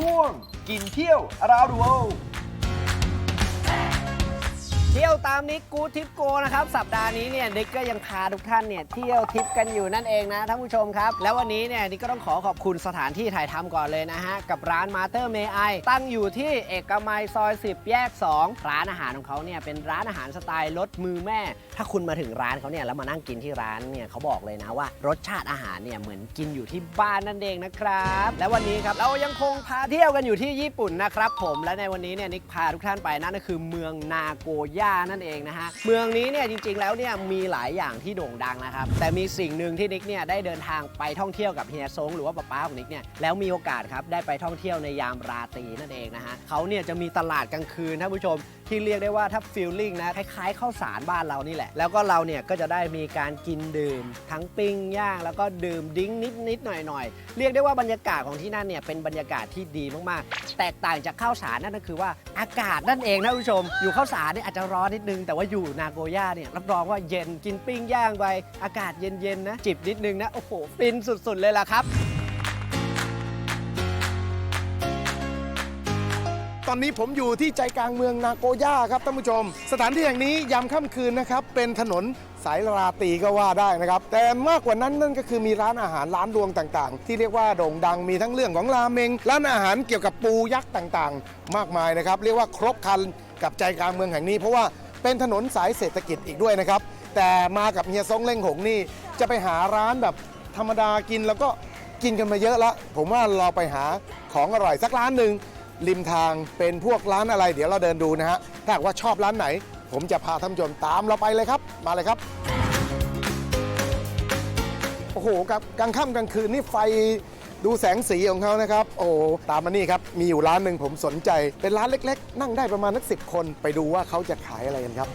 ช่วง กินเที่ยวราวดูโอ เที่ยวตามนิกกูทิปโกนะครับ สัปดาห์นี้เนี่ยนิกก็ยังพาทุกท่านเนี่ยเที่ยวทิปกันอยู่นั่นเองนะท่านผู้ชมครับ แล้ววันนี้เนี่ยนิกก็ต้องขอขอบคุณสถานที่ถ่ายทำก่อนเลยนะฮะ กับร้านมาเตอร์เมไอตั้งอยู่ที่เอกมัยซอย 10 แยก 2 ร้านอาหารของเขาเนี่ยเป็นร้านอาหารสไตล์รสมือแม่ ถ้าคุณมาถึงร้านเขาเนี่ยแล้วมานั่งกินที่ร้านเนี่ยเขาบอกเลยนะว่า รสชาติอาหารเนี่ยเหมือนกินอยู่ที่บ้านนั่นเองนะครับ และวันนี้ครับเรายังคงพาเที่ยวกันอยู่ที่ญี่ปุ่นนะครับผมและในวันนี้เนี่ยนิกพาทุกท่านไปนั่นก็คือเมืองนาโกยานั่นเองนะฮะ เมืองนี้เนี่ยจริงๆแล้วเนี่ยมีหลายอย่างที่โด่งดังนะครับ แต่มีสิ่งหนึ่งที่นิกเนี่ยได้เดินทางไปท่องเที่ยวกับเฮียซงหรือว่าป๊าป๊าของนิกเนี่ยแล้วมีโอกาสครับได้ไปท่องเที่ยวในยามราตรีนั่นเองนะฮะเขาเนี่ยจะมีตลาดกลางคืนท่านผู้ชม ที่เรียกได้ว่าถ้าฟีลลิ่งนะคล้ายๆข้าวสารบ้านเรานี่แหละ แล้วก็เราเนี่ยก็จะได้มีการกินดื่ม ทั้งปิ้งย่าง แล้วก็ดื่มดิ้งนิดๆหน่อยๆเรียกได้ว่าบรรยากาศของที่นั่นเนี่ยเป็นบรรยากาศที่ดีมากๆ แตกต่างจากข้าวสารนั่นก็คือว่าอากาศนั่นเองนะคุณผู้ชม อยู่ข้าวสารเนี่ยอาจจะร้อนนิดนึงแต่ว่าอยู่นาโกย่าเนี่ยรับรองว่าเย็นกินปิ้งย่างไปอากาศเย็นๆนะจิบนิดนึงนะโอ้โหฟินสุดๆเลยล่ะครับ ตอนนี้ผมอยู่ที่ใจกลางเมืองนาโกย่าครับท่านผู้ชม สถานที่แห่งนี้ยามค่ำคืนนะครับเป็นถนนสายราตรีก็ว่าได้นะครับ แต่มากกว่านั้นนั่นก็คือมีร้านอาหารร้านรวงต่างๆ ที่เรียกว่าโด่งดังมีทั้งเรื่องของราเมง ร้านอาหารเกี่ยวกับปูยักษ์ต่างๆ มากมายนะครับ เรียกว่าครบครันกับใจกลางเมืองแห่งนี้ เพราะว่าเป็นถนนสายเศรษฐกิจอีกด้วยนะครับ แต่มากับเฮียซงเล่งหงนี่จะไปหาร้านแบบธรรมดากินแล้วก็กินกันมาเยอะละผมว่าเราไปหาของอร่อยสักร้านหนึ่ง ริมทางเป็นพวกร้านอะไร เดี๋ยวเราเดินดูนะฮะถ้าหากว่าชอบร้านไหน ผมจะพาท่านผู้ชมตามเราไปเลยครับ มาเลยครับ โอ้โหกับกลางค่ำกลางคืนนี่ไฟดูแสงสีของเขานะครับ โอ้โหตามมานี่ครับ มีอยู่ร้านหนึ่งผมสนใจ เป็นร้านเล็กๆ นั่งได้ประมาณนักสิบคน ไปดูว่าเขาจะขายอะไรกันครับ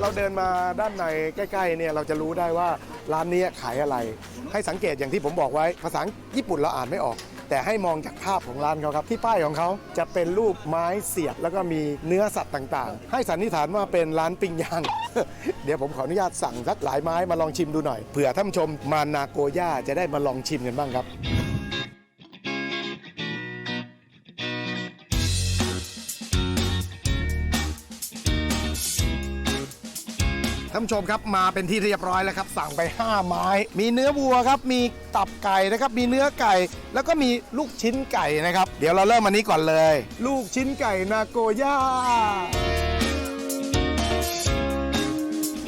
เราเดินมาด้านในใกล้ๆเนี่ยเราจะรู้ได้ว่าร้านนี้ขายอะไร ให้สังเกตอย่างที่ผมบอกไว้ภาษาญี่ปุ่นเราอ่านไม่ออก แต่ให้มองจากภาพของร้านเขาครับ ที่ป้ายของเขาจะเป็นรูปไม้เสียบ แล้วก็มีเนื้อสัตว์ต่างๆ ให้สันนิษฐานว่าเป็นร้านปิ้งย่าง เดี๋ยวผมขออนุญาตสั่งสักหลายไม้มาลองชิมดูหน่อยเผื่อท่านชมมานาโกย่าจะได้มาลองชิมกันบ้างครับ ท่านผู้ชมครับมาเป็นที่เรียบร้อยแล้วครับ สั่งไป 5 ไม้ มีเนื้อวัวครับ มีตับไก่นะครับ มีเนื้อไก่ แล้วก็มีลูกชิ้นไก่นะครับ เดี๋ยวเราเริ่มอันนี้ก่อนเลย ลูกชิ้นไก่นาโกย่า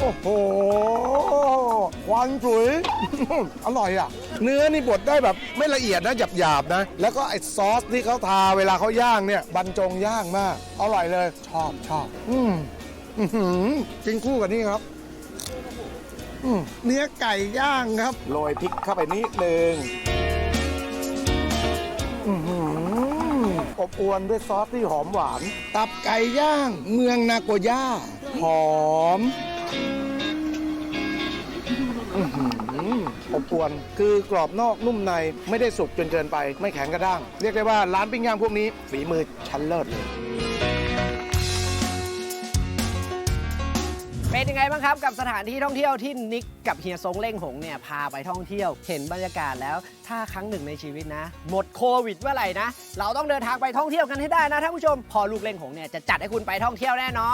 โอ้โห ควันสุย อร่อยอะ เนื้อนี่บดได้แบบไม่ละเอียดนะหยาบๆนะ แล้วก็ไอ้ซอสที่เขาทาเวลาเขาย่างเนี่ยบรรจงย่างมาก อร่อยเลย ชอบชอบ อืม อื้อหือกินคู่กับนี่ครับอืมเนื้อไก่ย่างครับ โรยพริกเข้าไปนิดนึงอื้อหืออบอวนด้วยซอสที่หอมหวาน ตับไก่ย่าง เมืองนาโกย่า หอมอื้อหืออบอวนคือกรอบนอกนุ่มในไม่ได้สุกจนเกินไป ไม่แข็งกระด้าง เรียกได้ว่าร้านปิ้งย่างพวกนี้ฝีมือชั้นเลิศเลย เป็นยังไงบ้างครับกับสถานที่ท่องเที่ยวที่นิกกับเฮียซงเล่งหงเนี่ยพาไปท่องเที่ยว เห็นบรรยากาศแล้ว ถ้าครั้งหนึ่งในชีวิตนะ หมดโควิดเมื่อไหร่นะ เราต้องเดินทางไปท่องเที่ยวกันให้ได้นะท่านผู้ชม พอลูกเล่งหงเนี่ยจะจัดให้คุณไปท่องเที่ยวแน่นอน